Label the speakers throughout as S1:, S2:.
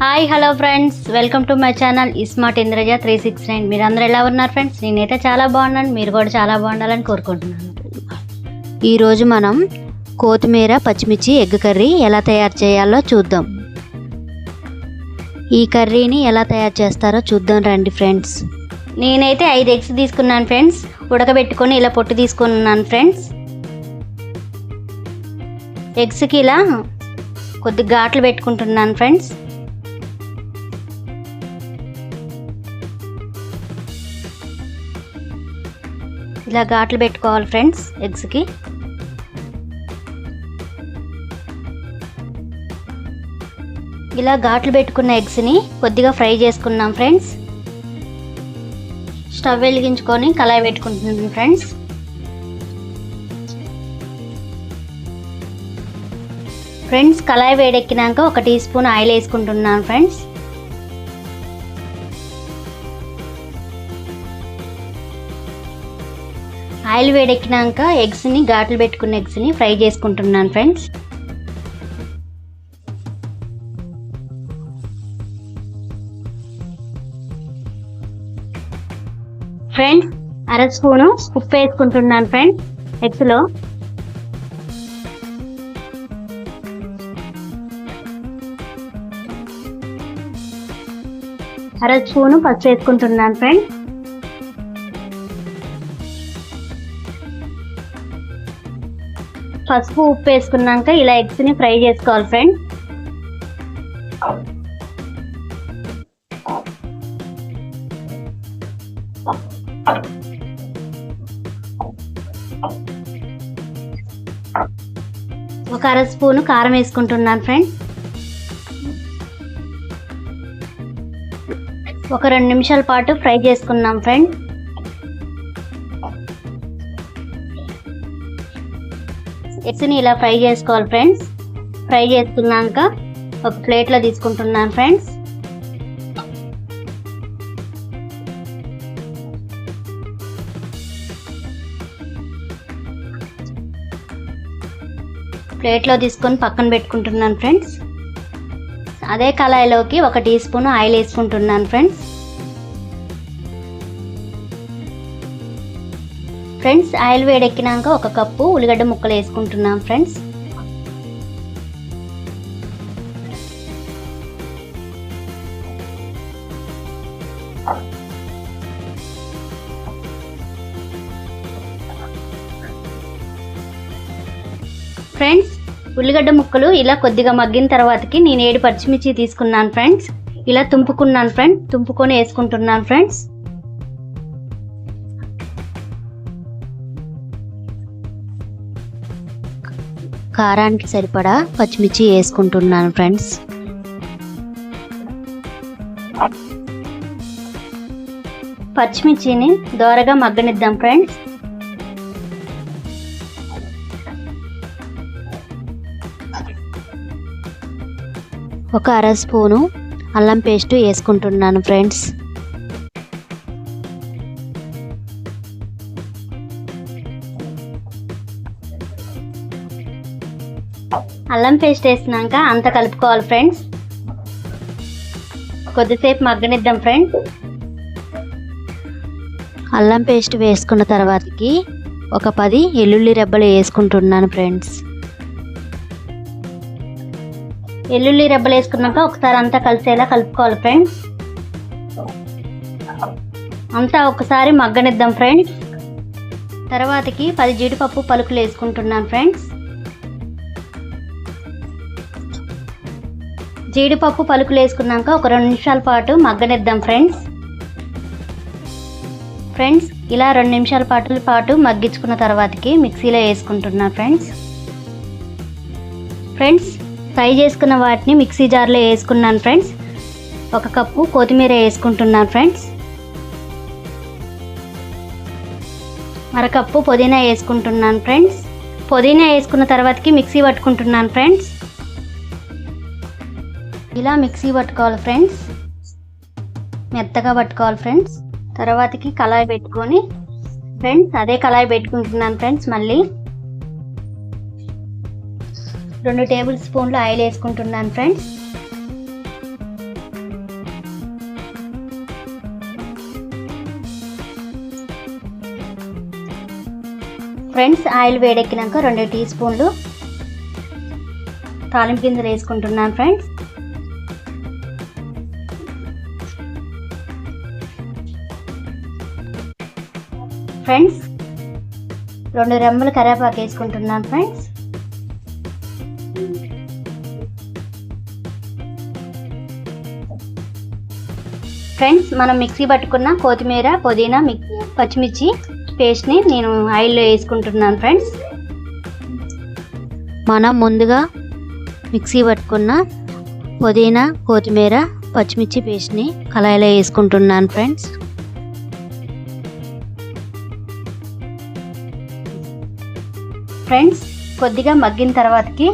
S1: Hi hello friends welcome to my channel ismart Indraja three six nine మీరు అందరూ ఎలా ఉన్నారు ఫ్రెండ్స్ నేనైతే చాలా బాగున్నాను. మీరు కూడా చాలా బాగుండాలని కోరుకుంటున్నాను. ఈరోజు మనం కొత్తిమీర పచ్చిమిర్చి ఎగ్ కర్రీ ఎలా తయారు చేయాలో చూద్దాం. ఈ కర్రీని ఎలా తయారు చేస్తారో చూద్దాం రండి ఫ్రెండ్స్ నేనైతే ఐదు ఎగ్స్ తీసుకున్నాను ఫ్రెండ్స్ ఉడకబెట్టుకొని ఇలా పొట్టు తీసుకున్నాను ఫ్రెండ్స్ ఎగ్స్కి ఇలా కొద్ది ఘాట్లు పెట్టుకుంటున్నాను ఫ్రెండ్స్ ఇలా ఘాట్లు పెట్టుకోవాలి ఫ్రెండ్స్ ఎగ్స్కి. ఇలా ఘాట్లు పెట్టుకున్న ఎగ్స్ని కొద్దిగా ఫ్రై చేసుకున్నాం ఫ్రెండ్స్. స్టవ్ వెలిగించుకొని కళాయి పెట్టుకుంటున్నాం ఫ్రెండ్స్. ఫ్రెండ్స్ కళాయి వేడెక్కినాక ఒక టీ స్పూన్ ఆయిల్ వేసుకుంటున్నాను ఫ్రెండ్స్. ఆయిల్ వేడెక్కినాక ఎగ్స్ని ఘాట్లు పెట్టుకున్న ఎగ్స్ని ఫ్రై చేసుకుంటున్నాను ఫ్రెండ్స్. ఫ్రెండ్స్ అర స్పూను ఉప్పు వేసుకుంటున్నాను ఫ్రెండ్స్ ఎగ్స్లో. అర స్పూను పసుపు వేసుకుంటున్నాను ఫ్రెండ్స్. పసుపు ఉప్పు వేసుకున్నాక ఇలా ఎగ్స్ని ఫ్రై చేసుకోవాలి ఫ్రెండ్ ఒక అర స్పూను కారం వేసుకుంటున్నాను ఫ్రెండ్ ఒక రెండు నిమిషాల పాటు ఫ్రై చేసుకున్నాం ఫ్రెండ్ ఎగ్స్ని ఇలా ఫ్రై చేసుకోవాలి ఫ్రెండ్స్. ఫ్రై చేసుకున్నాక ఒక ప్లేట్లో తీసుకుంటున్నాను ఫ్రెండ్స్. ప్లేట్లో తీసుకొని పక్కన పెట్టుకుంటున్నాను ఫ్రెండ్స్. అదే కళాయిలోకి ఒక టీ స్పూన్ ఆయిల్ వేసుకుంటున్నాను ఫ్రెండ్స్. ఫ్రెండ్స్ ఆయిల్ వేడెక్కినాక ఒక కప్పు ఉల్లిగడ్డ ముక్కలు వేసుకుంటున్నాం ఫ్రెండ్స్ ఫ్రెండ్స్ ఉల్లిగడ్డ ముక్కలు ఇలా కొద్దిగా మగ్గిన తర్వాతకి నేను ఏడు పచ్చిమిర్చి తీసుకున్నాను ఫ్రెండ్స్ ఇలా తుంపుకున్నాను ఫ్రెండ్స్ తుంపుకొని వేసుకుంటున్నాను ఫ్రెండ్స్ కారానికి సరిపడా పచ్చిమిర్చి వేసుకుంటున్నాను ఫ్రెండ్స్ పచ్చిమిర్చిని దోరగా మగ్గనిద్దాం ఫ్రెండ్స్ ఒక అర స్పూను అల్లం పేస్ట్ వేసుకుంటున్నాను ఫ్రెండ్స్ అల్లం పేస్ట్ వేసినాక అంత కలుపుకోవాలి ఫ్రెండ్స్ కొద్దిసేపు మగ్గనిద్దాం ఫ్రెండ్స్ అల్లం పేస్ట్ వేసుకున్న తర్వాతకి ఒక పది ఎల్లుల్లి రెబ్బలు వేసుకుంటున్నాను ఫ్రెండ్స్ ఎల్లుల్లి రెబ్బలు వేసుకున్నాక ఒకసారి అంతా కలిసేలా కలుపుకోవాలి ఫ్రెండ్స్ అంతా ఒకసారి మగ్గనిద్దాం ఫ్రెండ్స్ తర్వాతకి పది జీడిపప్పు పలుకులు వేసుకుంటున్నాను ఫ్రెండ్స్ జీడిపప్పు పలుకులు వేసుకున్నాక ఒక రెండు నిమిషాల పాటు మగ్గనిద్దాం ఫ్రెండ్స్ ఫ్రెండ్స్ ఇలా రెండు నిమిషాల పాటు పాటు మగ్గించుకున్న తర్వాతకి మిక్సీలో వేసుకుంటున్నా ఫ్రెండ్స్ ఫ్రెండ్స్ ఫ్రై చేసుకున్న వాటిని మిక్సీ జార్లో వేసుకున్నాను ఫ్రెండ్స్ ఒక కప్పు కొత్తిమీర వేసుకుంటున్నాను ఫ్రెండ్స్ మరకప్పు పుదీనా వేసుకుంటున్నాను ఫ్రెండ్స్ పుదీనా వేసుకున్న తర్వాతకి మిక్సీ పట్టుకుంటున్నాను ఫ్రెండ్స్ ఇలా మిక్సీ పట్టుకోవాలి ఫ్రెండ్స్. మెత్తగా పట్టుకోవాలి ఫ్రెండ్స్. తర్వాతకి కళాయి పెట్టుకొని ఫ్రెండ్స్ అదే కళాయి పెట్టుకుంటున్నాను ఫ్రెండ్స్ మళ్ళీ. రెండు టేబుల్ స్పూన్లు ఆయిల్ వేసుకుంటున్నాను ఫ్రెండ్స్. ఫ్రెండ్స్ ఆయిల్ వేడెక్కినాక రెండు టీ స్పూన్లు తాలింపు గింజలు వేసుకుంటున్నాను ఫ్రెండ్స్. ఫ్రెండ్స్ రెండు రెమ్మలు కరేపాకు వేసుకుంటున్నాను ఫ్రెండ్స్. ఫ్రెండ్స్ మనం మిక్సీ పట్టుకున్న కొత్తిమీర పుదీనా మిక్ పచ్చిమిర్చి పేస్ట్ని నేను ఆయిల్లో వేసుకుంటున్నాను ఫ్రెండ్స్. మనం ముందుగా మిక్సీ పట్టుకున్న పుదీనా కొత్తిమీర పచ్చిమిర్చి పేస్ట్ని కళాయిలో వేసుకుంటున్నాను ఫ్రెండ్స్. ఫ్రెండ్స్ కొద్దిగా మగ్గిన తర్వాతకి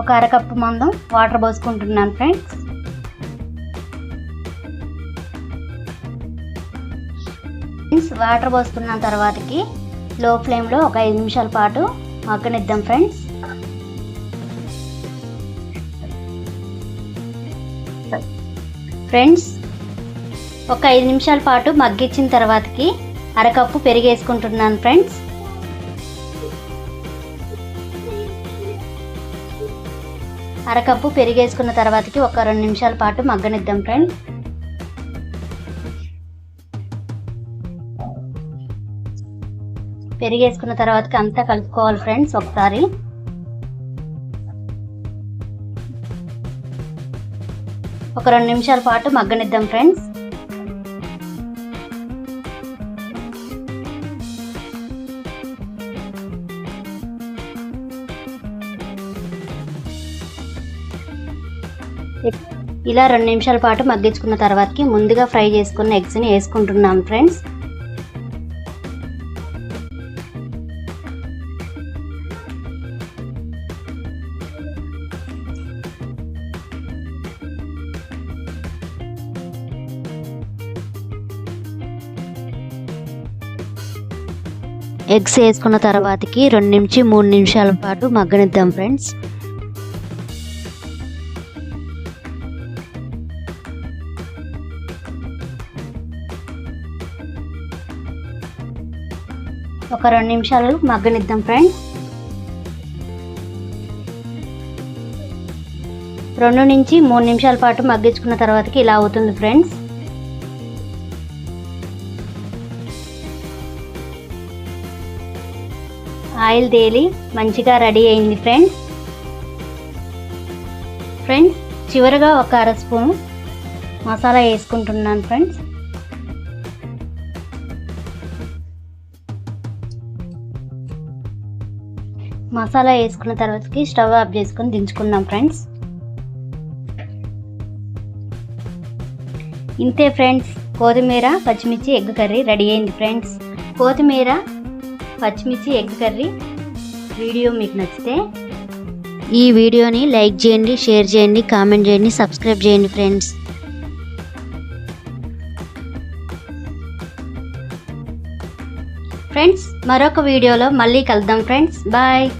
S1: ఒక అరకప్పు మందం వాటర్ పోసుకుంటున్నాను ఫ్రెండ్స్. ఫ్రెండ్స్ వాటర్ పోసుకున్న తర్వాతకి లో ఫ్లేమ్లో ఒక ఐదు నిమిషాల పాటు మగ్గనిద్దాం ఫ్రెండ్స్. ఫ్రెండ్స్ ఒక ఐదు నిమిషాల పాటు మగ్గించిన తర్వాతకి అరకప్పు పెరిగేసుకుంటున్నాను ఫ్రెండ్స్. అరకప్పు పెరిగేసుకున్న తర్వాతకి ఒక రెండు నిమిషాల పాటు మగ్గనిద్దాం ఫ్రెండ్స్ పెరిగేసుకున్న తర్వాతకి అంతా కలుపుకోవాలి ఫ్రెండ్స్ ఒకసారి. ఒక రెండు నిమిషాల పాటు మగ్గనిద్దాం ఫ్రెండ్స్. ఇలా రెండు నిమిషాల పాటు మగ్గించుకున్న తర్వాతకి ముందుగా ఫ్రై చేసుకున్న ఎగ్స్ని వేసుకుంటున్నాం ఫ్రెండ్స్. ఎగ్స్ వేసుకున్న తర్వాతకి రెండు నుంచి మూడు నిమిషాల పాటు మగ్గనిద్దాం ఫ్రెండ్స్. ఒక రెండు నిమిషాలు మగ్గనిద్దాం ఫ్రెండ్స్ రెండు నుంచి మూడు నిమిషాల పాటు మగ్గించుకున్న తర్వాతకి ఇలా అవుతుంది ఫ్రెండ్స్ ఆయిల్ తేలి మంచిగా రెడీ అయింది ఫ్రెండ్స్ ఫ్రెండ్స్ చివరగా ఒక అర స్పూన్ మసాలా వేసుకుంటున్నాను ఫ్రెండ్స్ మసాలా వేసుకున్న తర్వాతకి స్టవ్ ఆఫ్ చేసుకొని దించుకుందాం ఫ్రెండ్స్. ఇంతే ఫ్రెండ్స్ కొత్తిమీర పచ్చిమిర్చి ఎగ్ కర్రీ రెడీ అయింది ఫ్రెండ్స్. కొత్తిమీర పచ్చిమిర్చి ఎగ్ కర్రీ వీడియో మీకు నచ్చితే ఈ వీడియోని లైక్ చేయండి షేర్ చేయండి కామెంట్ చేయండి సబ్స్క్రైబ్ చేయండి ఫ్రెండ్స్. ఫ్రెండ్స్ మరొక వీడియోలో మళ్ళీ కలుద్దాం ఫ్రెండ్స్. బాయ్.